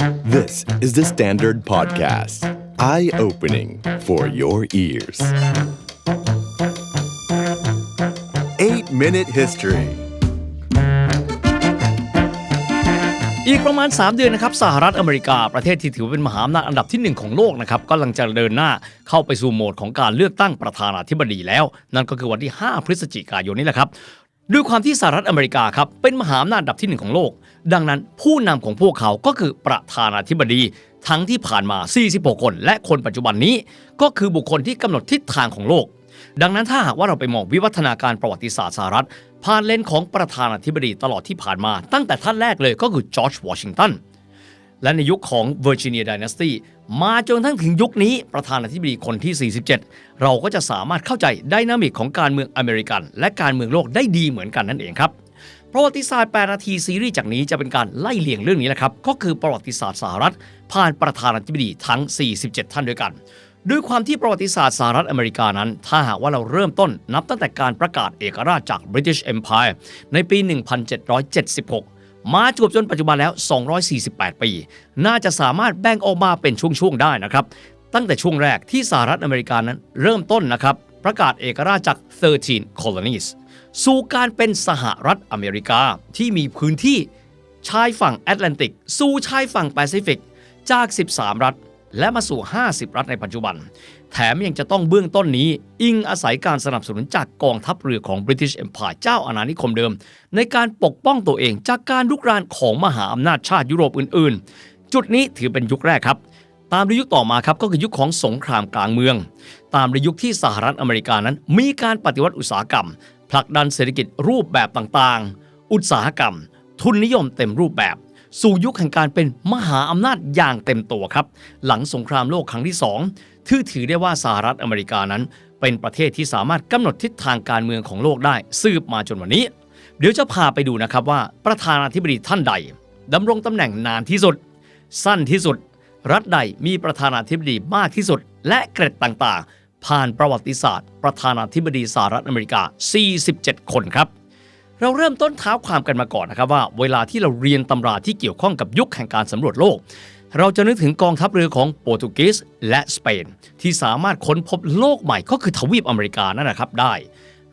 This is the Standard Podcast. Eye opening for your ears. 8 Minute History อีกประมาณ 3 เดือนนะครับสหรัฐอเมริกาประเทศที่ถือเป็นมหาอำนาจอันดับที่ 1 ของโลกนะครับกำลังจะเดินหน้าเข้าไปสู่โหมดของการเลือกตั้งประธานาธิบดีแล้ว นั่นก็คือวันที่ 5 พฤศจิกายนนี้แหละครับด้วยความที่สหรัฐอเมริกาครับเป็นมหาอำนาจอันดับที่ 1 ของโลก ดังนั้นผู้นำของพวกเขาก็คือประธานาธิบดี ทั้งที่ผ่านมา 46 คน และคนปัจจุบันนี้ ก็คือบุคคลที่กำหนดทิศทางของโลก ดังนั้นถ้าหากว่าเราไปมองวิวัฒนาการประวัติศาสตร์สหรัฐผ่านเลนของประธานาธิบดีตลอดที่ผ่านมา ตั้งแต่ท่านแรกเลยก็คือจอร์จวอชิงตันและในยุคของ Virginia Dynasty มาจนทั้งถึงยุคนี้ประธานาธิบดีคนที่ 47 เราก็จะสามารถเข้าใจไดนามิกของการเมืองอเมริกัน และการเมืองโลกได้ดีเหมือนกันนั่นเองครับ ประวัติศาสตร์ 8 นาทีซีรีส์จากนี้จะเป็นการไล่เลียงเรื่องนี้แหละครับ ก็คือประวัติศาสตร์สหรัฐ ผ่านประธานาธิบดีทั้ง 47 ท่านด้วยกัน ด้วยความที่ประวัติศาสตร์สหรัฐอเมริกานั้น ถ้าหากว่าเราเริ่มต้นนับตั้งแต่การประกาศเอกราชจาก British Empire ในปี 1776มาจวบจนปัจจุบันแล้ว 248 ปี น่าจะสามารถแบ่งออกมาเป็นช่วง ๆ ได้นะครับ ตั้งแต่ช่วงแรกที่สหรัฐอเมริกานั้นเริ่มต้นนะครับ ประกาศเอกราชจาก 13 colonies สู่การเป็นสหรัฐอเมริกา ที่มีพื้นที่ชายฝั่งแอตแลนติก สู่ชายฝั่งแปซิฟิก จาก 13 รัฐ และมาสู่ 50 รัฐในปัจจุบัน แถมยังจะต้องเบื้องต้นนี้ อิงอาศัยการสนับสนุนจากกองทัพเรือของ British Empire เจ้าอาณานิคมเดิม ในการปกป้องตัวเองจากการลุกรานของมหาอำนาจชาติยุโรปอื่น ๆ จุดนี้ถือเป็นยุคแรกครับตามในยุคต่อมาครับก็คือยุคของสงครามกลางเมือง ตามในยุคที่สหรัฐอเมริกานั้น มีการปฏิวัติอุตสาหกรรม ผลักดันเศรษฐกิจรูปแบบต่างๆ อุตสาหกรรม ทุนนิยมเต็มรูปแบบ สู่ยุคแห่งการเป็นมหาอำนาจอย่างเต็มตัวครับ หลังสงครามโลกครั้งที่สองถือถือได้ว่าสหรัฐอเมริกานั้น เป็นประเทศที่สามารถกำหนดทิศทางการเมืองของโลกได้ สืบมาจนวันนี้ เดี๋ยวจะพาไปดูนะครับว่าประธานาธิบดีท่านใดดำรงตำแหน่งนานที่สุด สั้นที่สุด รัฐใดมีประธานาธิบดีมากที่สุด และเกร็ดต่างๆ ผ่านประวัติศาสตร์ ประธานาธิบดีสหรัฐอเมริกา 47 คนครับ เราเริ่มต้นเท้าความกันมาก่อนนะครับว่า เวลาที่เราเรียนตำราที่เกี่ยวข้องกับยุคแห่งการสำรวจโลก เราจะนึกถึงกองทัพเรือของโปรตุเกสและสเปน ที่สามารถค้นพบโลกใหม่ก็คือทวีปอเมริกานั่นนะครับได้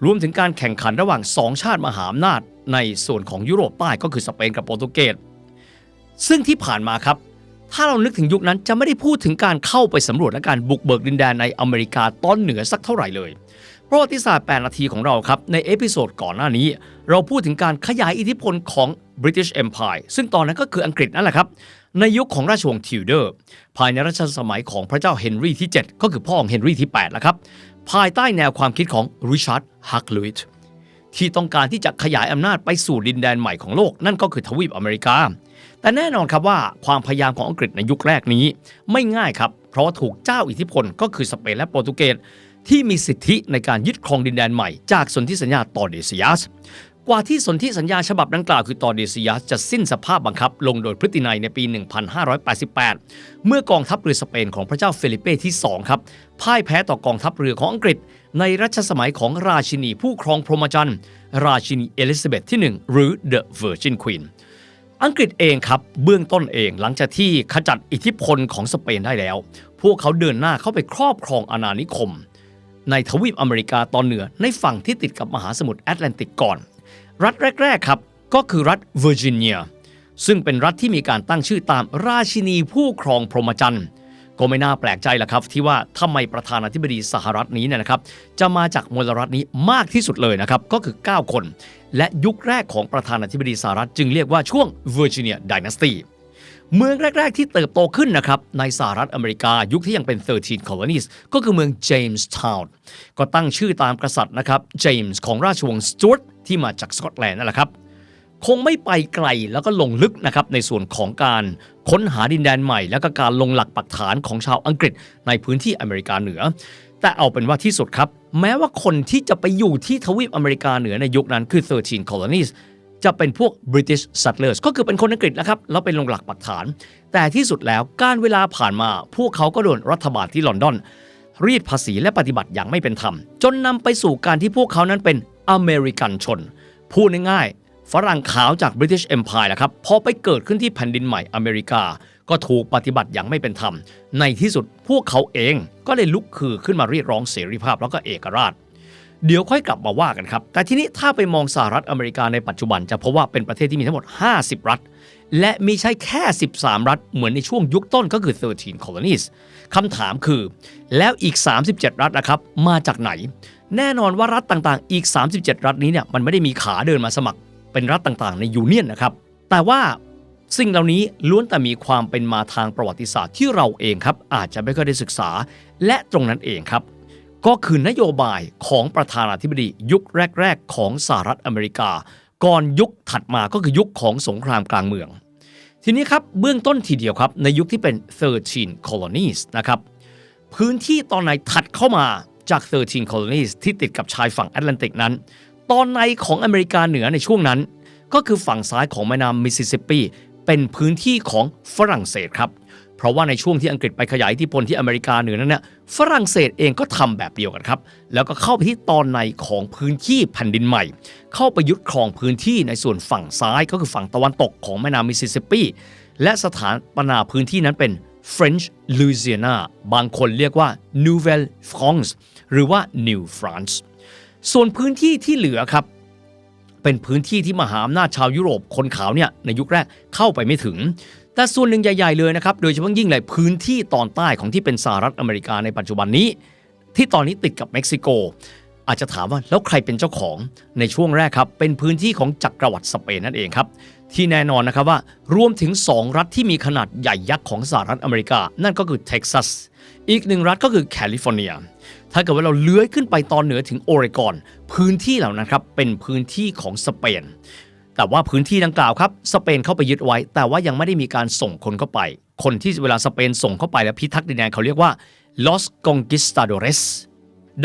รวมถึงการแข่งขันระหว่างสองชาติมหาอำนาจ ในส่วนของยุโรปใต้ก็คือสเปนกับโปรตุเกสซึ่งที่ผ่านมาครับ ถ้าเรานึกถึงยุคนั้นจะไม่ได้พูดถึงการเข้าไปสำรวจและการบุกเบิกดินแดนในอเมริกาตอนเหนือสักเท่าไหร่เลยประวัติศาสตร์ 8 นาทีของเราครับ ในเอพิโซดก่อนหน้านี้ เราพูดถึงการขยายอิทธิพลของ British Empire ซึ่งตอนนั้นก็คืออังกฤษนั่นแหละครับ ในยุคของราชวงศ์ทิวเดอร์ ภายในรัชสมัยของพระเจ้าเฮนรี่ที่ 7 ก็คือพ่อของเฮนรี่ที่8แล้วครับ ภายใต้แนวความคิดของริชาร์ดฮักลุยต์ที่ต้องการที่จะขยายอำนาจไปสู่ดินแดนใหม่ของโลก นั่นก็คือทวีปอเมริกา แต่แน่นอนครับว่าความพยายามของอังกฤษในยุคแรกนี้ ไม่ง่ายครับ เพราะว่าถูกเจ้าอิทธิพลก็คือสเปนและโปรตุเกสที่มีสิทธิในการยึดครองดินแดนใหม่จากสนธิสัญญาตอเดซิยัสกว่าที่สนธิสัญญาฉบับดังกล่าวคือตอเดซิยัสจะสิ้นสภาพบังคับ ลงโดยพฤตินัยในปี 1588 เมื่อกองทัพเรือสเปนของพระเจ้าเฟลิเป้ที่ 2 ครับ พ่ายแพ้ต่อกองทัพเรือของอังกฤษ ในรัชสมัยของราชินีผู้ครองพรหมจรรย์ ราชินีเอลิซาเบธที่ 1 หรือ The Virgin Queen อั อังกฤษเองครับเบื้องต้นเองหลังจากที่ขจัดอิทธิพลของสเปนได้แล้ว พวกเขาเดินหน้าเข้าไปครอบครองอาณานิคม ในทวีปอเมริกาตอนเหนือในฝั่งที่ติดกับมหาสมุทรแอตแลนติกก่อน รัฐแรกๆครับก็คือรัฐเวอร์จิเนียซึ่งเป็นรัฐที่มีการตั้งชื่อตามราชินีผู้ครองพรหมจรรย์ ก็ไม่น่าแปลกใจละครับ ที่ว่าทำไมประธานาธิบดีสหรัฐนี้เนี่ยนะครับจะมาจากมลรัฐนี้มากที่สุดเลยนะครับก็คือ 9 คน และยุคแรกของประธานาธิบดีสหรัฐจึงเรียกว่าช่วง Virginia Dynasty เมืองแรก ๆ ที่เติบโตขึ้นนะครับในสหรัฐอเมริกายุคที่ยังเป็น 13 colonies ก็คือเมือง Jamestown ก็ตั้งชื่อตามกษัตริย์นะครับเจมส์ของราชวงศ์สจวตที่มาจากสกอตแลนด์นั่นแหละครับ คงไม่ไปไกลแล้วก็ลงลึกนะครับในส่วนของการค้นหาดินแดนใหม่ แล้วก็การลงหลักปักฐานของชาวอังกฤษในพื้นที่อเมริกาเหนือ แต่เอาเป็นว่าที่สุดครับ แม้ว่าคนที่จะไปอยู่ที่ทวีปอเมริกาเหนือในยุคนั้นคือ 13 colonies จะเป็นพวก British settlers ก็คือเป็นคนอังกฤษนะครับแล้วเป็นลงหลักปักฐาน แต่ที่สุดแล้วการเวลาผ่านมา พวกเขาก็โดนรัฐบาลที่ลอนดอนรีดภาษีและปฏิบัติอย่างไม่เป็นธรรม จนนำไปสู่การที่พวกเขานั้นเป็นอเมริกันชน พูดง่าย ฝรั่งขาวจาก British Empire นะครับพอไปเกิดขึ้นที่แผ่นดินใหม่อเมริกา ก็ถูกปฏิบัติอย่างไม่เป็นธรรม ในที่สุดพวกเขาเองก็เลยลุกคือขึ้นมาเรียกร้องเสรีภาพแล้วก็เอกราช เดี๋ยวค่อยกลับมาว่ากันครับ แต่ทีนี้ถ้าไปมองสหรัฐอเมริกาในปัจจุบัน จะพบว่าเป็นประเทศที่มีทั้งหมด 50 รัฐ และมีใช่แค่ 13 รัฐ เหมือนในช่วงยุคต้นก็คือ 13 colonies คำถามคือ แล้วอีก 37 รัฐนะครับมาจากไหน แน่นอนว่ารัฐต่างๆ อีก 37 รัฐนี้เนี่ยมันไม่ได้มีขาเดินมาสมัคร เป็นรัฐต่างๆ ในยูเนียนนะครับ แต่ว่าสิ่งเหล่านี้ล้วนแต่มีความเป็นมาทางประวัติศาสตร์ที่เราเองครับ อาจจะไม่ค่อยได้ศึกษา และตรงนั้นเองครับ ก็คือนโยบายของประธานาธิบดียุคแรก ๆ ของสหรัฐอเมริกา ก่อนยุคถัดมาก็คือยุคของสงครามกลางเมือง ทีนี้ครับเบื้องต้นทีเดียวครับ ในยุคที่เป็น 13 colonies นะครับพื้นที่ตอนในถัดเข้ามาจาก 13 colonies ที่ติดกับชายฝั่งแอตแลนติกนั้น ตอนในของอเมริกาเหนือในช่วงนั้น ก็คือฝั่งซ้ายของแม่น้ำมิสซิสซิปปี เป็นพื้นที่ของฝรั่งเศสครับ เพราะว่าในช่วงที่อังกฤษไปขยายอิทธิพลที่อเมริกาเหนือนั้นเนี่ยฝรั่งเศสเองก็ทำแบบเดียวกันครับ แล้วก็เข้าไปที่ตอนในของพื้นที่แผ่นดินใหม่ เข้าไปยึดครองพื้นที่ในส่วนฝั่งซ้ายก็คือฝั่งตะวันตกของแม่น้ำมิสซิสซิปปี และสถานปนาพื้นที่นั้นเป็น French Louisiana บางคนเรียกว่า Nouvelle France หรือว่า New France ส่วนพื้นที่ที่เหลือครับ เป็นพื้นที่ที่มหาอำนาจชาวยุโรปคนขาวเนี่ยในยุคแรกเข้าไปไม่ถึง แต่ส่วนหนึ่งใหญ่ๆเลยนะครับ โดยเฉพาะยิ่งเลยพื้นที่ตอนใต้ของที่เป็นสหรัฐอเมริกาในปัจจุบันนี้ ที่ตอนนี้ติดกับเม็กซิโก อาจจะถามว่าแล้วใครเป็นเจ้าของในช่วงแรกครับเป็นพื้นที่ของจักรวรรดิสเปนนั่นเองครับที่แน่นอนนะครับว่ารวมถึง 2 รัฐที่มีขนาดใหญ่ยักษ์ของสหรัฐอเมริกา นั่นก็คือเท็กซัส อีกหนึ่งรัฐก็คือแคลิฟอร์เนีย ถ้าเกิดว่าเราเลื้อยขึ้นไปตอนเหนือถึงโอเรกอน พื้นที่เหล่านั้นครับเป็นพื้นที่ของสเปน แต่ว่าพื้นที่ดังกล่าวครับสเปนเข้าไปยึดไว้ แต่ว่ายังไม่ได้มีการส่งคนเข้าไป คนที่เวลาสเปนส่งเข้าไปแล้วพิทักษ์ดินแดนเขาเรียกว่า Los Conquistadores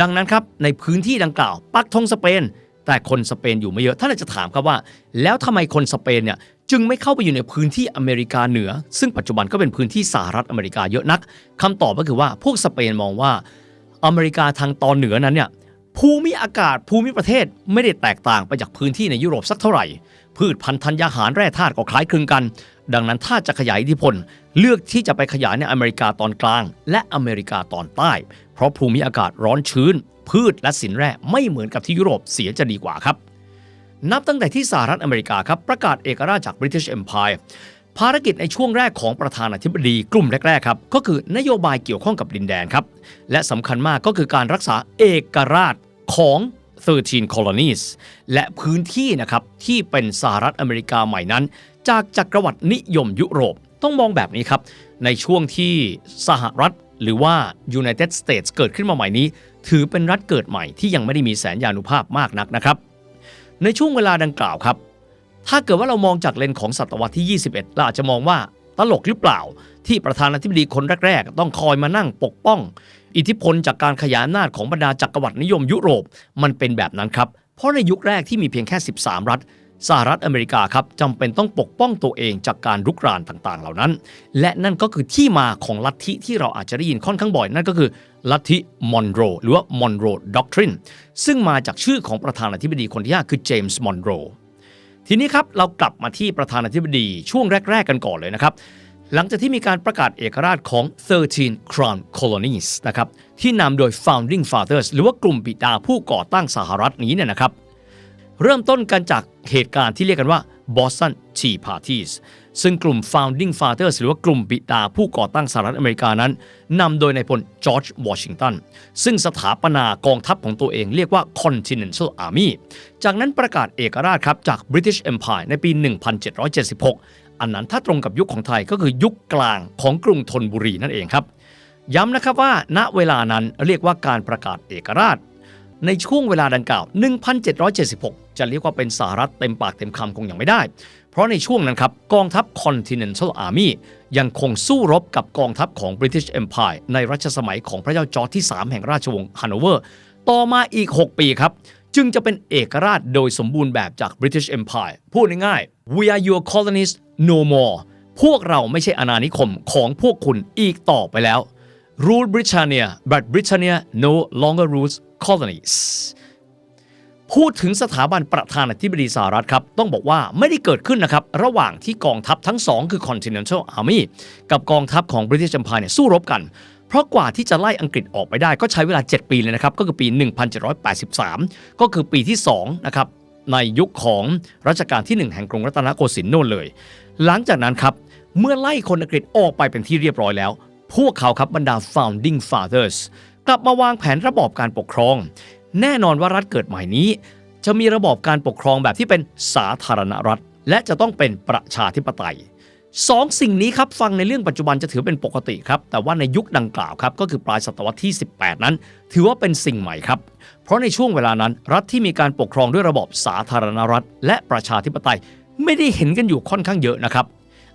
ดังนั้นครับในพื้นที่ดังกล่าว ปักธงสเปน แต่คนสเปนอยู่ไม่เยอะท่านอาจจะถามครับว่า แล้วทำไมคนสเปนเนี่ยจึงไม่เข้าไปอยู่ในพื้นที่อเมริกาเหนือ ซึ่งปัจจุบันก็เป็นพื้นที่สหรัฐอเมริกาเยอะนักคำตอบก็คือว่าพวกสเปนมองว่า อเมริกาทางตอนเหนือนั้นเนี่ยภูมิอากาศภูมิประเทศไม่ได้แตกต่างไปจากพื้นที่ในยุโรปสักเท่าไหร่ พืชพันธุ์ธัญญาหารแร่ธาตุก็คล้ายคลึงกัน ดังนั้นถ้าจะขยายอิทธิพล เลือกที่จะไปขยายในอเมริกาตอนกลาง และอเมริกาตอนใต้ เพราะภูมิอากาศร้อนชื้น พืชและสินแร่ไม่เหมือนกับที่ยุโรปเสียจะดีกว่าครับ นับตั้งแต่ที่สหรัฐอเมริกาครับประกาศเอกราชจาก British Empire ภารกิจในช่วงแรกของประธานาธิบดีกลุ่มแรกๆครับก็คือนโยบายเกี่ยวข้องกับดินแดนครับ และสำคัญมากก็คือการรักษาเอกราชของ 13 colonies และพื้นที่นะครับที่เป็นสหรัฐอเมริกาใหม่นั้น จากจักรวรรดินิยมยุโรปต้องมองแบบนี้ครับ ในช่วงที่สหรัฐหรือว่า United States เกิดขึ้นมาใหม่นี้ ถือเป็นรัฐเกิดใหม่ที่ยังไม่ได้มีแสนยานุภาพมากนักนะครับ ในช่วงเวลาดังกล่าวครับ ถ้าเกิดว่าเรามองจากเลนของศตวรรษที่ 21เราอาจจะมองว่าตลกหรือเปล่า ที่ประธานาธิบดีคนแรก ๆ ต้องคอยมานั่งปกป้อง อิทธิพลจากการขยายอำนาจของบรรดาจักรวรรดินิยมยุโรปมันเป็นแบบนั้นครับ เพราะในยุคแรกที่มีเพียงแค่ 13 รัฐสหรัฐอเมริกาครับจำเป็นต้องปกป้องตัวเองจากการรุกรานต่างๆ เหล่านั้น และนั่นก็คือที่มาของลัทธิที่เราอาจจะได้ยินค่อนข้างบ่อย นั่นก็คือลัทธิมอนโรหรือว่ามอนโรด็อกทรินซึ่งมาจากชื่อของประธานาธิบดีคนที่ห้าคือเจมส์มอนโร ทีนี้ครับเรากลับมาที่ประธานาธิบดีช่วงแรก ๆ กันก่อนเลยนะครับ หลังจากที่มีการประกาศเอกราชของ 13 Crown Colonies นะครับที่นำโดย Founding Fathers หรือว่ากลุ่มบิดาผู้ก่อตั้งสหรัฐนี้เนี่ยนะครับ เริ่มต้นกันจากเหตุการณ์ที่เรียกกันว่า Boston Tea Parties ซึ่งกลุ่ม Founding Fathers หรือว่ากลุ่มบิดาผู้ก่อตั้งสหรัฐอเมริกานั้นนำโดยนายพลจอร์จวอชิงตันซึ่งสถาปนากองทัพของตัวเองเรียกว่า Continental Army จากนั้นประกาศเอกราชครับจาก British Empire ในปี 1776 อันนั้นถ้าตรงกับยุคของไทยก็คือยุคกลางของกรุงธนบุรีนั่นเองครับ ย้ำนะครับว่า ณเวลานั้นเรียกว่าการประกาศเอกราช ในช่วงเวลาดังกล่าว 1776 จะเรียกว่าเป็นสหรัฐเต็มปากเต็มคำคงยังไม่ได้ เพราะในช่วงนั้นครับกองทัพ Continental Army ยังคงสู้รบกับกองทัพของ British Empire ในรัชสมัยของพระเจ้าจอร์จที่ 3 แห่งราชวงศ์ฮันโนเวอร์ ต่อมาอีก 6 ปีครับ จึงจะเป็นเอกราชโดยสมบูรณ์แบบจาก British Empire พูดง่ายๆ we are your colonies no more พวกเราไม่ใช่อาณานิคมของพวกคุณอีกต่อไปแล้ว rule Britannia but Britannia no longer rules colonies พูดถึงสถาบันประธานาธิบดีสหรัฐครับ ต้องบอกว่าไม่ได้เกิดขึ้นนะครับ ระหว่างที่กองทัพทั้งสองคือ Continental Army กับกองทัพของ British Empire เนี่ยสู้รบกัน เพราะกว่าที่จะไล่อังกฤษออกไปได้ก็ใช้เวลา 7 ปีเลยนะครับ ก็คือปี 1783 ก็คือปีที่2นะครับในยุคของรัชกาลที่ 1 แห่งกรุงรัตนโกสินทร์โน่นเลย หลังจากนั้นครับเมื่อไล่คนอังกฤษออกไปเป็นที่เรียบร้อยแล้ว พวกเขาครับบรรดา founding fathers กลับมาวางแผนระบอบการปกครอง แน่นอนว่ารัฐเกิดใหม่นี้ จะมีระบอบการปกครองแบบที่เป็นสาธารณรัฐ และจะต้องเป็นประชาธิปไตยสองสิ่งนี้ครับฟังในเรื่องปัจจุบันจะถือเป็นปกติครับ แต่ว่าในยุคดังกล่าวครับก็คือปลายศตวรรษที่ 18 นั้น ถือว่าเป็นสิ่งใหม่ครับ เพราะในช่วงเวลานั้นรัฐที่มีการปกครองด้วยระบอบสาธารณรัฐ และประชาธิปไตย ไม่ได้เห็นกันอยู่ค่อนข้างเยอะนะครับ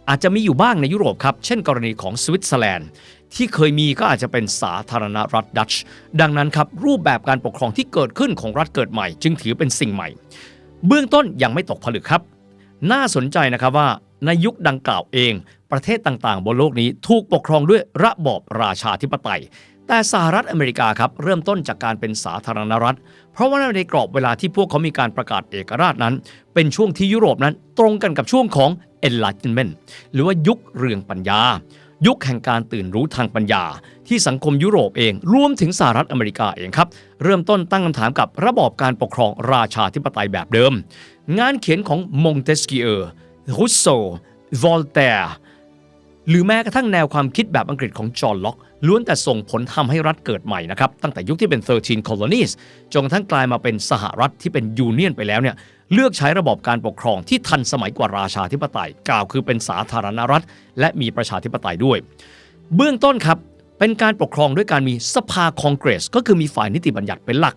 อาจจะมีอยู่บ้างในยุโรปครับ เช่นกรณีของสวิตเซอร์แลนด์ ที่เคยมีก็อาจจะเป็นสาธารณรัฐดัตช์ดังนั้นครับรูปแบบการปกครองที่เกิดขึ้นของรัฐเกิดใหม่ จึงถือเป็นสิ่งใหม่ เบื้องต้นยังไม่ตกผลึกครับ น่าสนใจนะครับว่าในยุคดังกล่าวเอง ประเทศต่างๆ บนโลกนี้ถูกปกครองด้วยระบอบราชาธิปไตย แต่สหรัฐอเมริกาครับเริ่มต้นจากการเป็นสาธารณรัฐ เพราะว่าในกรอบเวลาที่พวกเขามีการประกาศเอกราชนั้น เป็นช่วงที่ยุโรปนั้นตรงกันกับช่วงของ Enlightenment หรือว่ายุคเรืองปัญญา ยุคแห่งการตื่นรู้ทางปัญญา ที่สังคมยุโรปเองรวมถึงสหรัฐอเมริกาเองครับ เริ่มต้นตั้งคำถามกับระบอบการปกครองราชาธิปไตยแบบเดิม งานเขียนของมงเตสกิเออร์รุสโซวอลเตร์หรือแม้กระทั่งแนวความคิดแบบอังกฤษของจอห์นล็อกล้วนแต่ส่งผลทำให้รัฐเกิดใหม่นะครับ ตั้งแต่ยุคที่เป็น 13 colonies จนกระทั่งกลายมาเป็นสหรัฐที่เป็นยูเนียนไปแล้วเนี่ย เลือกใช้ระบบการปกครองที่ทันสมัยกว่าราชาธิปไตย กล่าวคือเป็นสาธารณรัฐ และมีประชาธิปไตยด้วย เบื้องต้นครับเป็นการปกครองด้วยการมีสภาคองเกรส ก็คือมีฝ่ายนิติบัญญัติเป็นหลัก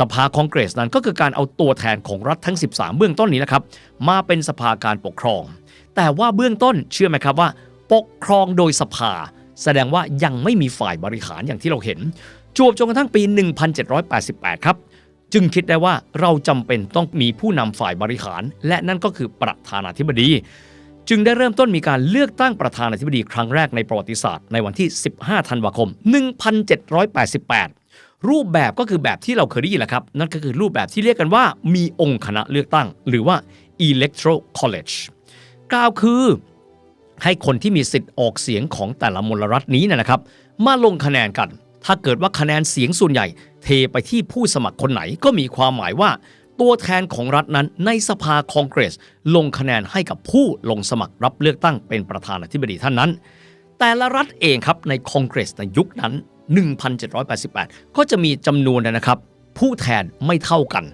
สภาคองเกรสนั้นก็คือการเอาตัวแทนของรัฐทั้ง 13 เบื้องต้นนี้นะครับมาเป็นสภาการปกครอง แต่ว่าเบื้องต้นเชื่อไหมครับว่า ปกครองโดยสภา แสดงว่ายังไม่มีฝ่ายบริหารอย่างที่เราเห็นจวบจนกระทั่งปี 1788 ครับ จึงคิดได้ว่าเราจำเป็นต้องมีผู้นำฝ่ายบริหาร และนั่นก็คือประธานาธิบดี จึงได้เริ่มต้นมีการเลือกตั้งประธานาธิบดีครั้งแรกในประวัติศาสตร์ในวันที่ 15 ธันวาคม 1788 รูปแบบก็คือแบบที่เราเคยได้ยินแหละครับ นั่นก็คือรูปแบบที่เรียกกันว่ามีองค์คณะเลือกตั้ง หรือว่า electoral college กล่าวคือให้คนที่มีสิทธิ์ออกเสียงของแต่ละมลรัฐนี้นะครับ มาลงคะแนนกัน ถ้าเกิดว่าคะแนนเสียงส่วนใหญ่ เทไปที่ผู้สมัครคนไหนก็มีความหมายว่า ตัวแทนของรัฐนั้นในสภาคองเกรส ลงคะแนนให้กับผู้ลงสมัครรับเลือกตั้งเป็นประธานาธิบดีท่านนั้น แต่ละรัฐเองครับในคองเกรสในยุคนั้น 1788 ก็จะมีจำนวนนะครับ ผู้แทนไม่เท่ากัน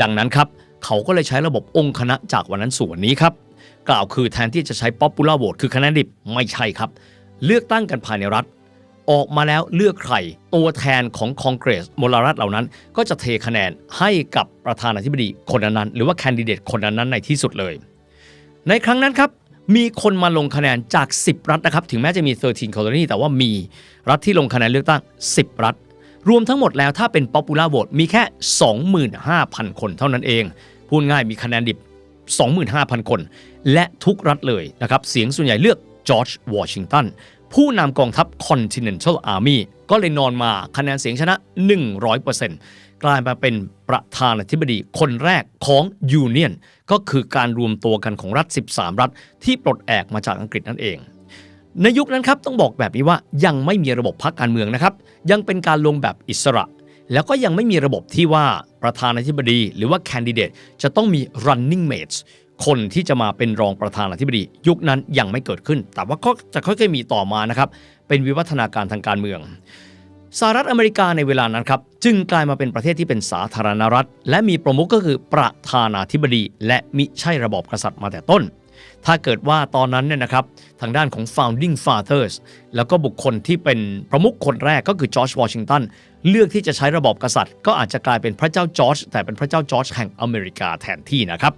ดังนั้นครับเขาก็เลยใช้ระบบองค์คณะจากวันนั้นสู่วันนี้ครับ กล่าวคือแทนที่จะใช้ popular vote คือคะแนนดิบไม่ใช่ครับ เลือกตั้งกันภายในรัฐ ออกมาแล้วเลือกใคร ตัวแทนของคองเกรสมลรัฐเหล่านั้น ก็จะเทคะแนนให้กับประธานาธิบดีคนนั้น หรือว่าแคนดิเดตคนนั้นในที่สุดเลย ในครั้งนั้นครับมีคนมาลงคะแนนจาก 10 รัฐนะครับ ถึงแม้จะมี 13 colony แต่ว่ามีรัฐที่ลงคะแนนเลือกตั้ง 10 รัฐ รวมทั้งหมดแล้วถ้าเป็น popular vote มีแค่ 25,000 คนเท่านั้นเอง พูดง่ายมีคะแนนดิบ 25,000 คน และทุกรัฐเลยนะครับ เสียงส่วนใหญ่เลือกจอร์จวอชิงตัน ผู้นำกองทัพ Continental Army ก็เลยนอนมาคะแนนเสียงชนะ 100%กลายมาเป็นประธานาธิบดีคนแรกของยูเนียนก็คือการรวมตัวกันของรัฐ 13 รัฐ ที่ปลดแอกมาจากอังกฤษนั่นเอง ในยุคนั้นครับต้องบอกแบบนี้ว่ายังไม่มีระบบพรรคการเมืองนะครับ ยังเป็นการลงแบบอิสระ แล้วก็ยังไม่มีระบบที่ว่าประธานาธิบดี หรือว่าแคนดิเดตจะต้องมี running mates คนที่จะมาเป็นรองประธานาธิบดียุคนั้นยังไม่เกิดขึ้น แต่ว่าก็จะค่อยๆมีต่อมานะครับ เป็นวิวัฒนาการทางการเมืองสหรัฐอเมริกาในเวลานั้นครับ จึงกลายมาเป็นประเทศที่เป็นสาธารณรัฐ และมีประมุขก็คือประธานาธิบดี และมิใช่ระบอบกษัตริย์มาแต่ต้น ถ้าเกิดว่าตอนนั้นเนี่ยนะครับ ทางด้านของ founding fathers แล้วก็บุคคลที่เป็นประมุขคนแรกก็คือจอร์จวอชิงตันเลือกที่จะใช้ระบอบกษัตริย์ ก็อาจจะกลายเป็นพระเจ้าจอร์จแต่เป็นพระเจ้าจอร์จแห่งอเมริกาแทนที่นะครับ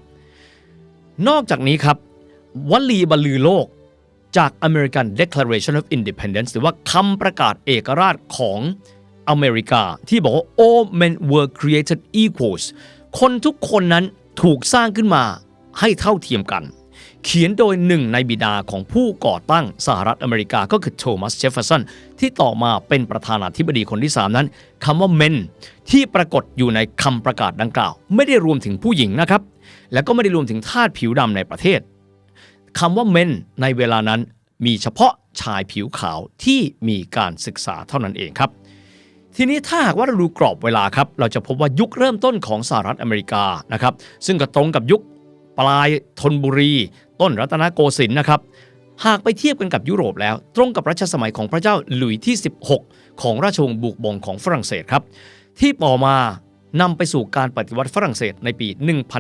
นอกจากนี้ครับวลีบรรลือโลกจาก American Declaration of Independence หรือว่าคำประกาศเอกราชของอเมริกา ที่บอกว่า all men were created equals คนทุกคนนั้นถูกสร้างขึ้นมาให้เท่าเทียมกัน เขียนโดยหนึ่งในบิดาของผู้ก่อตั้งสหรัฐอเมริกาก็คือโทมัสเจฟเฟอร์สันที่ต่อมาเป็นประธานาธิบดีคนที่ 3 นั้นคำว่า men ที่ปรากฏอยู่ในคำประกาศดังกล่าว ไม่ได้รวมถึงผู้หญิงนะครับ และก็ไม่ได้รวมถึงทาสผิวดำในประเทศคำว่า men ในเวลานั้นมีเฉพาะชายผิวขาวที่มีการศึกษาเท่านั้นเองครับ ทีนี้ถ้าหากว่าเราดูกรอบเวลาครับ เราจะพบว่ายุคเริ่มต้นของสหรัฐอเมริกานะครับ ซึ่งก็ตรงกับยุคปลายธนบุรี ต้นรัตนโกสินทร์นะครับ หากไปเทียบกันกับยุโรปแล้ว ตรงกับรัชสมัยของพระเจ้าหลุยที่ 16 ของราชวงศ์บุกบงของฝรั่งเศสครับ ที่ต่อมา นำไปสู่การปฏิวัติฝรั่งเศสในปี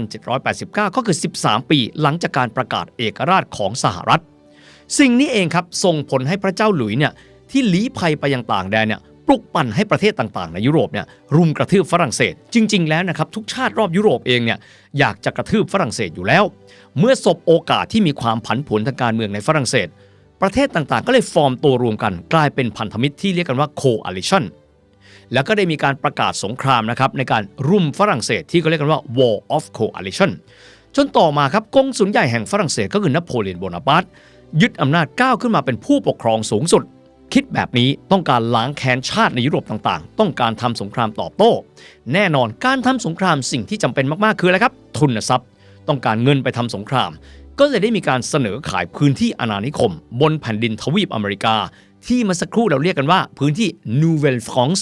1789 ก็คือ 13 ปีหลังจากการประกาศเอกราชของสหรัฐ สิ่งนี้เองครับส่งผลให้พระเจ้าหลุยเนี่ยที่ลี้ภัยไปยังต่างแดนเนี่ยปลุกปั่นให้ประเทศต่างๆ ในยุโรปเนี่ยรุมกระทืบฝรั่งเศส จริง ๆ แล้วนะครับทุกชาติรอบยุโรปเองเนี่ยอยากจะกระทืบฝรั่งเศสอยู่แล้ว เมื่อสบโอกาสที่มีความผันผวนทางการเมืองในฝรั่งเศส ประเทศต่างๆ ก็เลยฟอร์มตัวรวมกัน กลายเป็นพันธมิตรที่เรียกกันว่า coalition แล้วก็ได้มีการประกาศสงครามนะครับในการรุมฝรั่งเศสที่เขาเรียกกันว่า war of coalition จนต่อมาครับกงสุลใหญ่แห่งฝรั่งเศสก็คือนโปเลียนโบนาปาร์ตยึดอำนาจก้าวขึ้นมาเป็นผู้ปกครองสูงสุด คิดแบบนี้ต้องการล้างแค้นชาติในยุโรปต่างๆ ต้องการทำสงครามตอบโต้ แน่นอนการทำสงครามสิ่งที่จำเป็นมากๆคืออะไรครับ ทุนทรัพย์ ต้องการเงินไปทำสงคราม ก็เลยได้มีการเสนอขายพื้นที่อาณานิคม บนแผ่นดินทวีปอเมริกา ที่มาสักครู่เราเรียกกันว่าพื้นที่ Nouvelle France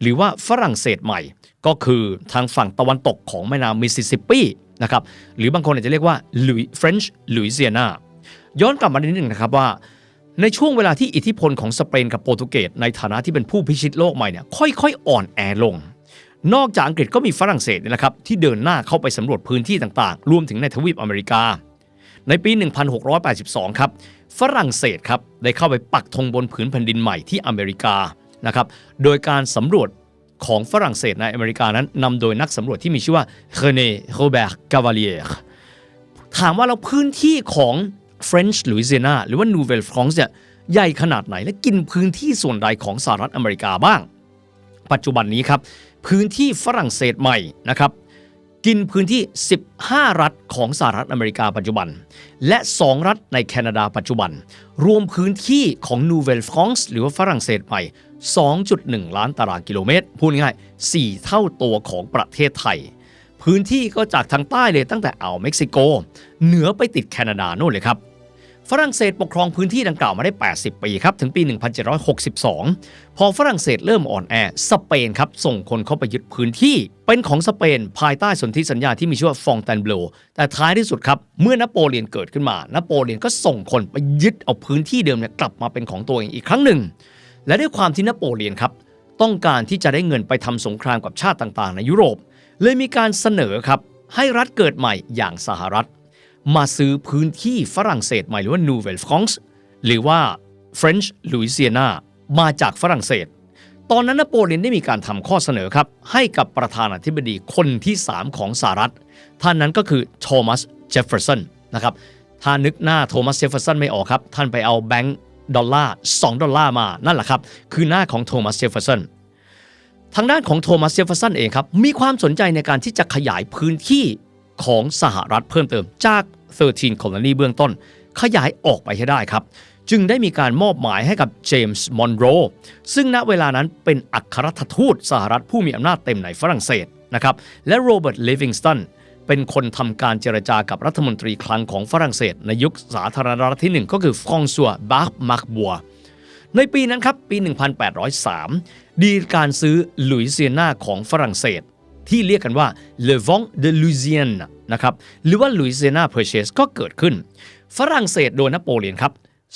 หรือว่าฝรั่งเศสใหม่ ก็คือทางฝั่งตะวันตกของแม่น้ำมิสซิสซิปปีนะครับหรือบางคนอาจจะเรียกว่า Louis French Louisiana ย้อนกลับมานิดหนึ่งนะครับว่า ในช่วงเวลาที่อิทธิพลของสเปนกับโปรตุเกสในฐานะที่เป็นผู้พิชิตโลกใหม่เนี่ยค่อยๆ อ่อนแอลง นอกจากอังกฤษก็มีฝรั่งเศสนี่แหละครับที่เดินหน้าเข้าไปสำรวจพื้นที่ต่างๆ รวมถึงในทวีปอเมริกา ในปี 1682 ครับฝรั่งเศสครับได้เข้าไปปักธงบนผืนแผ่นดินใหม่ที่อเมริกา นะครับ โดยการสำรวจของฝรั่งเศสในอเมริกานั้นนำโดยนักสำรวจที่มีชื่อว่าเรเน่โรเบิร์ตกาวา l ี r ถามว่าเราพื้นที่ของ French Louisiana หรือว่า Nouvelle France เนี่ยใหญ่ขนาดไหนและกินพื้นที่ส่วนใดของสหรัฐอเมริกาบ้าง ปัจจุบันนี้ครับ พื้นที่ฝรั่งเศสใหม่นะครับ กินพื้นที่ 15 รัฐของสหรัฐอเมริกาปัจจุบัน และ 2 รัฐในแคนาดาปัจจุบัน รวมพื้นที่ของนูเวลฟรองซ์หรือว่าฝรั่งเศสใหม่2.1 ล้านตารางกิโลเมตร พูดง่ายๆ4เท่าตัวของประเทศไทย พื้นที่ก็จากทางใต้เลยตั้งแต่อ่าวเม็กซิโก เหนือไปติดแคนาดาโน่นเลยครับ ฝรั่งเศสปกครองพื้นที่ดังกล่าวมาได้ 80 ปีครับ ถึงปี 1762 พอฝรั่งเศสเริ่มอ่อนแอ สเปนครับ ส่งคนเข้าไปยึดพื้นที่ เป็นของสเปน ภายใต้สนธิสัญญาที่มีชื่อว่าฟองแตนเบลแต่ท้ายที่สุดครับ เมื่อนโปเลียนเกิดขึ้นมานโปเลียนก็ส่งคนไปยึดเอาพื้นที่เดิมเนี่ยกลับมาเป็นของตัวเองอีกครั้งหนึ่ง และด้วยความที่นโปเลียนครับต้องการที่จะได้เงินไปทำสงครามกับชาติต่างๆ ในยุโรป เลยมีการเสนอครับให้รัฐเกิดใหม่อย่างสหรัฐ มาซื้อพื้นที่ฝรั่งเศสใหม่หรือว่า Nouvelle France หรือว่า French Louisiana มาจากฝรั่งเศส ตอนนั้นนโปเลียนได้มีการทำข้อเสนอครับ ให้กับประธานาธิบดีคนที่ 3 ของสหรัฐ ท่านนั้นก็คือโทมัสเจฟเฟอร์สันนะครับถ้านึกหน้าโทมัสเจฟเฟอร์สันไม่ออกครับ ท่านไปเอาแบงก์ดอลลาร์2ดอลลาร์มานั่นแหละครับ คือหน้าของโทมัสเจฟเฟอร์สันทางด้านของโทมัสเจฟเฟอร์สันเองครับ มีความสนใจในการที่จะขยายพื้นที่ ของสหรัฐเพิ่มเติมจาก 13 colony เบื้องต้น ขยายออกไปให้ได้ครับ จึงได้มีการมอบหมายให้กับเจมส์มอนโรซึ่งณเวลานั้นเป็นอัครราชทูตสหรัฐผู้มีอำนาจเต็มในฝรั่งเศสนะครับและโรเบิร์ตลิฟวิงสตันเป็นคนทำการเจรจากับรัฐมนตรีคลังของฝรั่งเศส ในยุคสาธารณรัฐที่ 1 ก็คือฟองซัวบาร์มาร์กบัวในปีนั้นครับ ปี 1803 ดีการซื้อลุยเซียนาของฝรั่งเศส ที่เรียกกันว่า Le Vent de Louisiane นะครับหรือว่า Louisiana Purchase ก็เกิดขึ้น ฝรั่งเศสโดยนโปเลียนครับ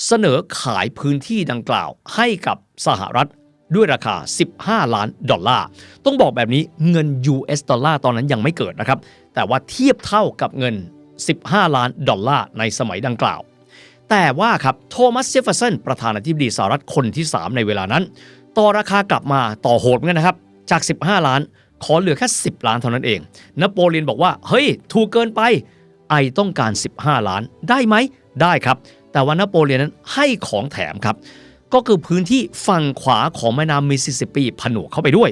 เสนอขายพื้นที่ดังกล่าวให้กับสหรัฐด้วยราคา 15 ล้านดอลลาร์ ต้องบอกแบบนี้เงิน US ดอลลาร์ตอนนั้นยังไม่เกิดนะครับ แต่ว่าเทียบเท่ากับเงิน 15 ล้านดอลลาร์ในสมัยดังกล่าว แต่ว่าครับโทมัสเจฟเฟอร์สันประธานาธิบดีสหรัฐคนที่ 3 ในเวลานั้น ต่อราคากลับมาต่อโหดเหมือนกันนะครับ จาก 15 ล้าน ขอเหลือแค่ 10 ล้านเท่านั้นเอง นโปเลียนบอกว่า เฮ้ย ถูกเกินไป ไอต้องการ 15 ล้าน ได้ไหม ได้ครับ แต่ว่านโปเลียนนั้นให้ของแถมครับ ก็คือพื้นที่ฝั่งขวาของแม่น้ำมิสซิสซิปปีผนวกเข้าไปด้วย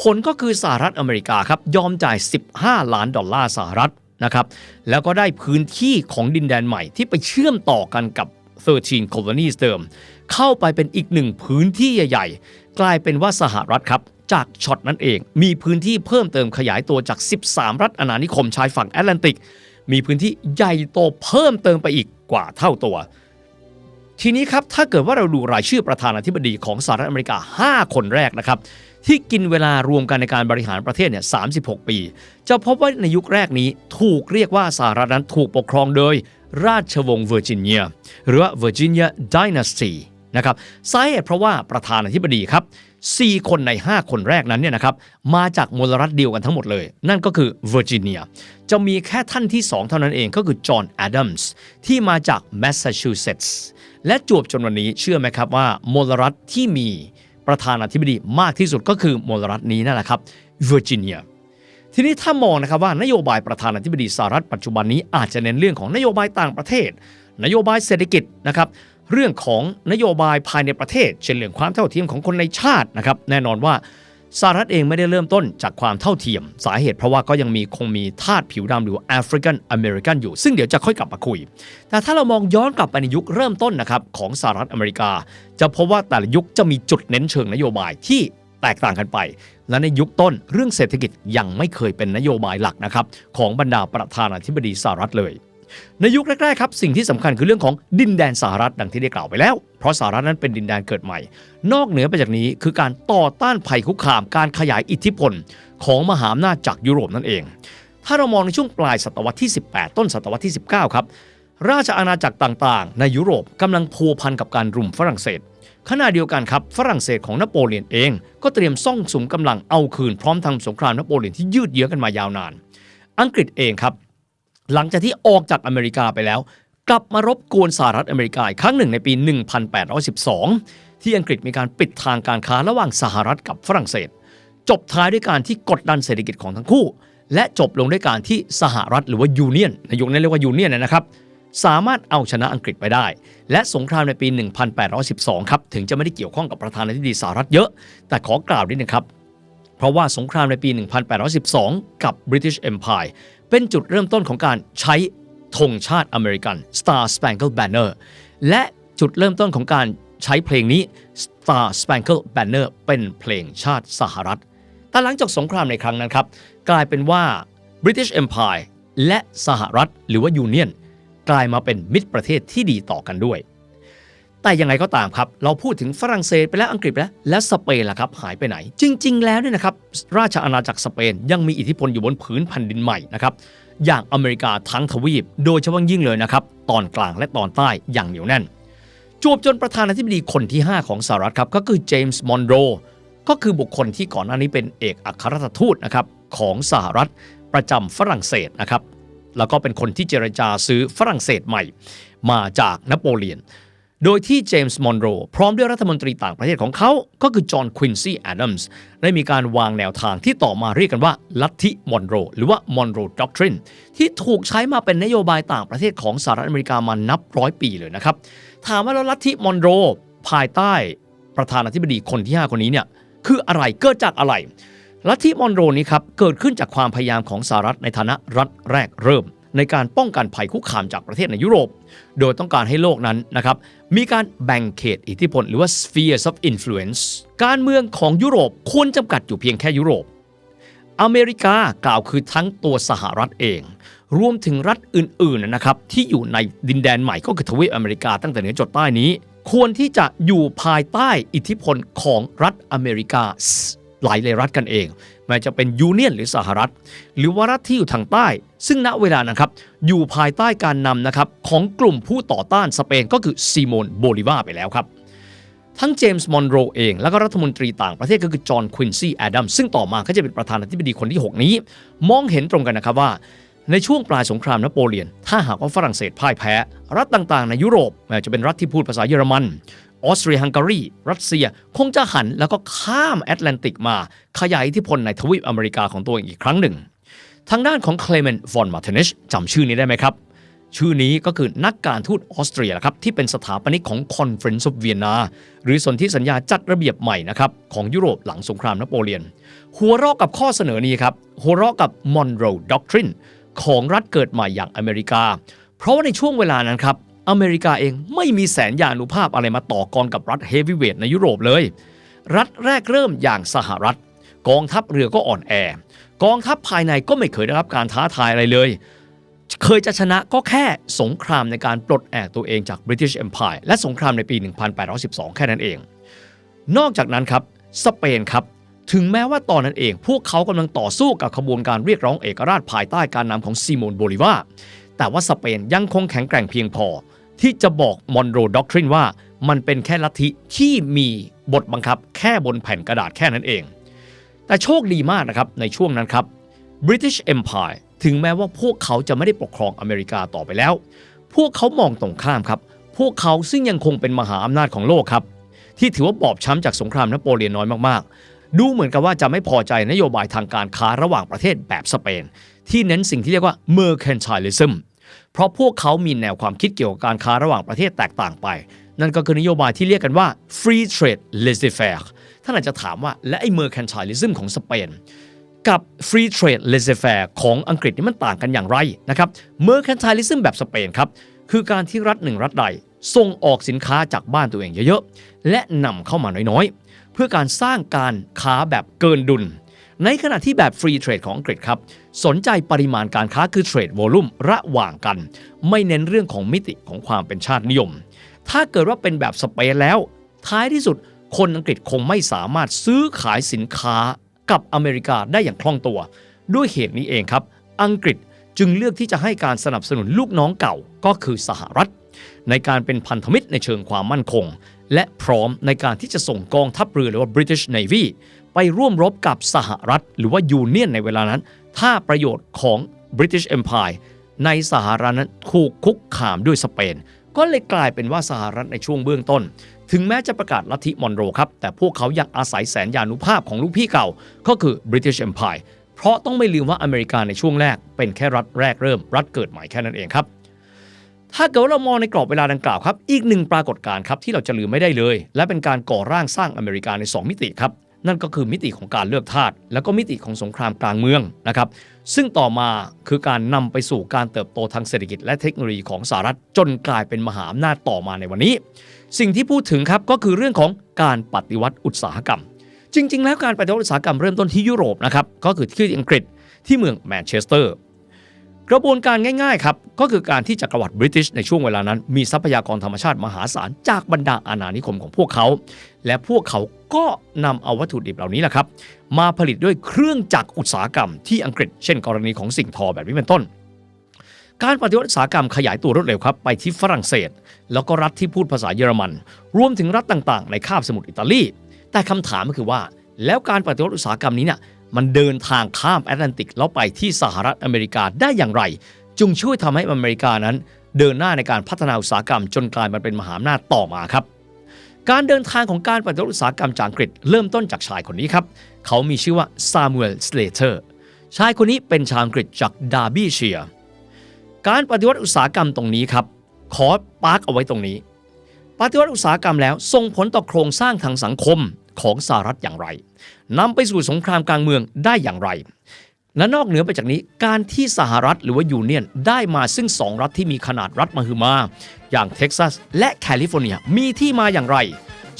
ผลก็คือสหรัฐอเมริกาครับ ยอมจ่าย 15 ล้านดอลลาร์สหรัฐนะครับ แล้วก็ได้พื้นที่ของดินแดนใหม่ที่ไปเชื่อมต่อกันกับ 13 colonies เดิม เข้าไปเป็นอีกหนึ่งพื้นที่ใหญ่ ๆ กลายเป็นว่าสหรัฐครับจากช็อตนั้นเอง มีพื้นที่เพิ่มเติมขยายตัวจาก 13 รัฐอาณานิคมชายฝั่งแอตแลนติก มีพื้นที่ใหญ่โตเพิ่มเติมไปอีกกว่าเท่าตัว ทีนี้ครับถ้าเกิดว่าเราดูรายชื่อประธานาธิบดีของสหรัฐอเมริกา 5 คนแรกนะครับที่กินเวลารวมกันในการบริหารประเทศเนี่ย36 ปี จะพบว่าในยุคแรกนี้ถูกเรียกว่าสหรัฐนั้นถูกปกครองโดย ราชวงศ์เวอร์จิเนีย หรือว่า Virginia Dynasty นะครับสาเหตุเพราะว่าประธานาธิบดีครับ 4 คนใน 5 คนแรกนั้นเนี่ยนะครับมาจากมลรัฐเดียวกันทั้งหมดเลย นั่นก็คือเวอร์จิเนียจะมีแค่ท่านที่ 2 เท่านั้นเองก็คือจอห์นแอดัมส์ที่มาจากแมสซาชูเซตส์และจวบจนวันนี้เชื่อไหมครับว่ามลรัฐที่มีประธานาธิบดีมากที่สุดก็คือมลรัฐนี้นั่นแหละครับเวอร์จิเนียทีนี้ถ้ามองนะครับว่านโยบายประธานาธิบดีสหรัฐปัจจุบันนี้อาจจะเน้นเรื่องของนโยบายต่างประเทศ นโยบายเศรษฐกิจนะครับ เรื่องของนโยบายภายในประเทศ เช่นเรื่องความเท่าเทียมของคนในชาตินะครับแน่นอนว่าสหรัฐเองไม่ได้เริ่มต้นจากความเท่าเทียม สาเหตุเพราะว่าก็ยังมีคงมีทาสผิวดำหรือแอฟริกันอเมริกันอยู่ ซึ่งเดี๋ยวจะค่อยกลับมาคุย แต่ถ้าเรามองย้อนกลับไปในยุคเริ่มต้นนะครับของสหรัฐอเมริกา จะพบว่าแต่ละยุคจะมีจุดเน้นเชิงนโยบายที่แตกต่างกันไป และในยุคต้นเรื่องเศรษฐกิจยังไม่เคยเป็นนโยบายหลักนะครับของบรรดาประธานาธิบดีสหรัฐเลย ในยุคแรกๆครับสิ่งที่สำคัญคือเรื่องของดินแดนสหรัฐดังที่ได้กล่าวไปแล้ว เพราะสหรัฐนั้นเป็นดินแดนเกิดใหม่ นอกเหนือไปจากนี้คือการต่อต้านภัยคุกคาม การขยายอิทธิพล ของมหาอำนาจจากยุโรปนั่นเอง ถ้าเรามองในช่วงปลายศตวรรษที่ 18 ต้นศตวรรษที่ 19 ครับราชอาณาจักรต่างๆ ในยุโรปกำลังพัวพันกับการรุมฝรั่งเศสขณะเดียวกันครับฝรั่งเศสของนโปเลียนเอง ก็เตรียมซ่องสุมกำลังเอาคืนพร้อมทำสงครามนโปเลียนที่ยืดเยื้อกันมายาวนาน อังกฤษเองครับ หลังจากที่ออกจากอเมริกาไปแล้ว กลับมารบกวนสหรัฐอเมริกาอีกครั้งหนึ่งในปี 1812 ที่อังกฤษมีการปิดทางการค้าระหว่างสหรัฐกับฝรั่งเศส จบท้ายด้วยการที่กดดันเศรษฐกิจของทั้งคู่ และจบลงด้วยการที่สหรัฐหรือว่ายูเนียนในยุคนั้นเรียกว่ายูเนียนนะครับสามารถเอาชนะอังกฤษไปได้ และสงครามในปี 1812 ครับ ถึงจะไม่ได้เกี่ยวข้องกับประธานาธิบดีสหรัฐเยอะ แต่ขอกล่าวนิดนึงครับ เพราะว่าสงครามในปี 1812 กับ British Empire เป็นจุดเริ่มต้นของการใช้ธงชาติอเมริกัน Star Spangled Banner และจุดเริ่มต้นของการใช้เพลงนี้ Star Spangled Banner เป็นเพลงชาติสหรัฐ แต่หลังจากสงครามในครั้งนั้นครับ กลายเป็นว่า British Empire และสหรัฐหรือว่ายูเนียนกลายมาเป็นมิตรประเทศที่ดีต่อกันด้วย แต่ยังไงก็ตามครับ เราพูดถึงฝรั่งเศสไปแล้วอังกฤษไปแล้ว และสเปนล่ะครับหายไปไหน จริง ๆ แล้วเนี่ยนะครับราชอาณาจักรสเปนยังมีอิทธิพลอยู่บนผืนแผ่นดินใหม่นะครับอย่างอเมริกาทั้งทวีป โดยเฉพาะยิ่งเลยนะครับตอนกลางและตอนใต้อย่างเหนียวแน่น จวบจนประธานาธิบดีคนที่ 5 ของสหรัฐครับก็คือเจมส์มอนโรก็คือบุคคลที่ก่อนหน้านี้เป็นเอกอัครราชทูตนะครับของสหรัฐประจำฝรั่งเศสนะครับแล้วก็เป็นคนที่เจรจาซื้อฝรั่งเศสใหม่ มาจากนโปเลียน โดยที่เจมส์มอนโรพร้อมด้วยรัฐมนตรีต่างประเทศของเขา ก็คือจอห์นควินซี่แอดัมส์ได้มีการวางแนวทางที่ต่อมาเรียกกันว่าลัทธิมอนโรหรือว่ามอนโรด็อกทรินที่ถูกใช้มาเป็นนโยบายต่างประเทศของสหรัฐอเมริกามานับร้อยปีเลยนะครับ ถามว่าแล้วลัทธิมอนโรภายใต้ประธานาธิบดีคนที่ 5 คนนี้เนี่ยคืออะไรเกิดจากอะไรลัทธิมอนโรนี้ครับเกิดขึ้นจากความพยายามของสหรัฐในฐานะรัฐแรกเริ่ม ในการป้องกันภัยคุกคามจากประเทศในยุโรป โดยต้องการให้โลกนั้นนะครับมีการแบ่งเขตอิทธิพล หรือว่า spheres of influence การเมืองของยุโรปควรจำกัดอยู่เพียงแค่ยุโรป อเมริกากล่าวคือทั้งตัวสหรัฐเอง รวมถึงรัฐอื่นๆนะครับที่อยู่ในดินแดนใหม่ก็คือทวีปอเมริกาตั้งแต่เหนือจดใต้นี้ ควรที่จะอยู่ภายใต้อิทธิพลของรัฐอเมริกา หลายเลยรัฐกันเองแม้จะเป็นยูเนียนหรือสหรัฐ หรือว่ารัฐที่อยู่ทางใต้ ซึ่งณเวลานะครับอยู่ภายใต้การนำนะครับของกลุ่มผู้ต่อต้านสเปนก็คือซีโมนโบลิวาไปแล้วครับทั้งเจมส์มอนโรเอง แล้วก็รัฐมนตรีต่างประเทศก็คือจอห์นควินซี่แอดัมซึ่งต่อมาก็จะเป็นประธานาธิบดีคนที่ 6 นี้ มองเห็นตรงกันนะครับว่า ในช่วงปลายสงครามนโปเลียน ถ้าหากว่าฝรั่งเศสพ่ายแพ้ รัฐต่างๆ ในยุโรปไม่จะเป็นรัฐที่พูดภาษาเยอรมัน ออสเตรียฮังการี รัสเซีย คงจะหันแล้วก็ข้ามแอตแลนติกมา ขยายอิทธิพลในทวีปอเมริกาของตัวเองอีกครั้งหนึ่ง ทางด้านของเคลเมนต์ฟอนมาเทนิชจำชื่อนี้ได้ไหมครับ ชื่อนี้ก็คือนักการทูตออสเตรียนะครับที่เป็นสถาปนิกของ Conference of Vienna หรือสนธิสัญญาจัดระเบียบใหม่นะครับของยุโรปหลังสงครามนโปเลียน หัวเราะกับข้อเสนอนี้ครับหัวเราะกับ Monroe Doctrine ของรัฐเกิดใหม่อย่างอเมริกา เพราะว่าในช่วงเวลานั้นครับ อเมริกาเองไม่มีแสนยานุภาพอะไรมาต่อกรกับรัฐเฮฟวีเวทในยุโรปเลย รัฐแรกเริ่มอย่างสหรัฐ กองทัพเรือก็อ่อนแอ กองทัพภายในก็ไม่เคยได้รับการท้าทายอะไรเลย เคยจะชนะก็แค่สงครามในการปลดแอกตัวเองจาก British Empire และสงครามในปี 1812 แค่นั้นเอง นอกจากนั้นครับสเปนครับถึงแม้ว่าตอนนั้นเอง พวกเขากำลังต่อสู้กับขบวนการเรียกร้องเอกราชภายใต้การนำของซีโมนโบลิวาแต่ว่าสเปนยังคงแข็งแกร่งเพียงพอ ที่จะบอกมอนโรด็อกทรินว่ามันเป็นแค่ลัทธิที่มีบทบังคับแค่บนแผ่นกระดาษแค่นั้นเอง แต่โชคดีมากนะครับในช่วงนั้นครับ British Empire ถึงแม้ว่าพวกเขาจะไม่ได้ปกครองอเมริกาต่อไปแล้ว พวกเขามองตรงข้ามครับ พวกเขาซึ่งยังคงเป็นมหาอำนาจของโลกครับ ที่ถือว่าบอบช้ำจากสงครามนโปเลียนน้อยมากๆ ดูเหมือนกับว่าจะไม่พอใจนโยบายทางการค้าระหว่างประเทศแบบสเปน ที่เน้นสิ่งที่เรียกว่า mercantilism เพราะพวกเขามีแนวความคิดเกี่ยวกับการค้าระหว่างประเทศแตกต่างไป นั่นก็คือนโยบายที่เรียกกันว่า free trade laissez-faire ท่านอาจจะถามว่าและไอ้ mercantilism ของสเปนกับ free trade laissez-faire ของอังกฤษนี่มันต่างกันอย่างไรนะครับ mercantilism แบบสเปนครับคือการที่รัฐหนึ่งรัฐใดส่งออกสินค้าจากบ้านตัวเองเยอะๆ และนำเข้ามาน้อยๆ เพื่อการสร้างการค้าแบบเกินดุล ในขณะที่แบบ free trade ของอังกฤษครับ สนใจปริมาณการค้าคือ trade volume ระหว่างกัน ไม่เน้นเรื่องของมิติของความเป็นชาตินิยม ถ้าเกิดว่าเป็นแบบสเปนแล้ว ท้ายที่สุดคนอังกฤษคงไม่สามารถซื้อขายสินค้ากับอเมริกาได้อย่างคล่องตัว ด้วยเหตุนี้เองครับ อังกฤษจึงเลือกที่จะให้การสนับสนุนลูกน้องเก่าก็คือสหรัฐ ในการเป็นพันธมิตรในเชิงความมั่นคง และพร้อมในการที่จะส่งกองทัพเรือหรือว่า British Navy ไปร่วมรบกับสหรัฐ หรือว่ายูเนียนในเวลานั้น ถ้าประโยชน์ของ British Empire ในสหรัฐนั้นถูกคุกคามด้วยสเปน ก็เลยกลายเป็นว่าสหรัฐในช่วงเบื้องต้น ถึงแม้จะประกาศลัทธิมอนโรครับ แต่พวกเขายังอาศัยแสนยานุภาพของลูกพี่เก่า ก็คือ British Empire เพราะต้องไม่ลืมว่าอเมริกาในช่วงแรก เป็นแค่รัฐแรกเริ่ม รัฐเกิดใหม่แค่นั้นเองครับถ้าเกิดเรามองในกรอบเวลาดังกล่าวครับ อีกหนึ่งปรากฏการณ์ครับที่เราจะลืมไม่ได้เลย และเป็นการก่อร่างสร้างอเมริกาใน 2 มิติครับ นั่นก็คือมิติของการเลือกทาสแล้วก็มิติของสงครามกลางเมืองนะครับ ซึ่งต่อมาคือการนำไปสู่การเติบโตทางเศรษฐกิจและเทคโนโลยีของสหรัฐจนกลายเป็นมหาอำนาจต่อมาในวันนี้ สิ่งที่พูดถึงครับก็คือเรื่องของการปฏิวัติอุตสาหกรรม จริง ๆ แล้วการปฏิวัติอุตสาหกรรมเริ่มต้นที่ยุโรปนะครับก็คือที่อังกฤษที่เมืองแมนเชสเตอร์ กระบวนการง่ายๆครับ ก็คือการที่จักรวรรดิบริติชในช่วงเวลานั้น มีทรัพยากรธรรมชาติมหาศาลจากบรรดาอาณานิคมของพวกเขา และพวกเขาก็นำเอาวัตถุดิบเหล่านี้แหละครับ มาผลิตด้วยเครื่องจักรอุตสาหกรรมที่อังกฤษ เช่น กรณีของสิ่งทอแบบนี้เป็นต้น การปฏิวัติอุตสาหกรรมขยายตัวรวดเร็วครับไปที่ฝรั่งเศส แล้วก็รัฐที่พูดภาษาเยอรมัน รวมถึงรัฐต่างๆ ในคาบสมุทรอิตาลี แต่คำถามก็คือว่า แล้วการปฏิวัติอุตสาหกรรมนี้เนี่ย มันเดินทางข้ามแอตแลนติกแล้วไปที่สหรัฐอเมริกาได้อย่างไร จึงช่วยทำให้อเมริกานั้น เดินหน้าในการพัฒนาอุตสาหกรรม จนกลายมาเป็นมหาอำนาจต่อมาครับ การเดินทางของการปฏิวัติอุตสาหกรรมจากอังกฤษเริ่มต้นจากชายคนนี้ครับ เขามีชื่อว่าซามูเอลสเลเตอร์ชายคนนี้เป็นชาวอังกฤษจากดาร์บีเชียร์การปฏิวัติอุตสาหกรรมตรงนี้ครับ ขอปาร์กเอาไว้ตรงนี้ ปฏิวัติอุตสาหกรรมแล้วส่งผลต่อโครงสร้างทางสังคม ของสหรัฐอย่างไรนำไปสู่สงครามกลางเมืองได้อย่างไร และนอกเหนือไปจากนี้การที่สหรัฐหรือว่ายูเนียนได้มาซึ่งสองรัฐที่มีขนาดรัฐมหึมา อย่างเท็กซัสและแคลิฟอร์เนียมีที่มาอย่างไร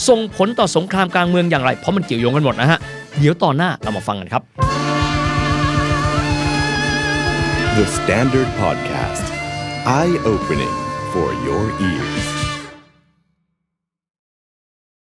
ส่งผลต่อสงครามกลางเมืองอย่างไร เพราะมันเกี่ยวโยงกันหมดนะฮะเดี๋ยวตอนหน้าเรามาฟังกันครับ The Standard Podcast. Eye opening for your ears.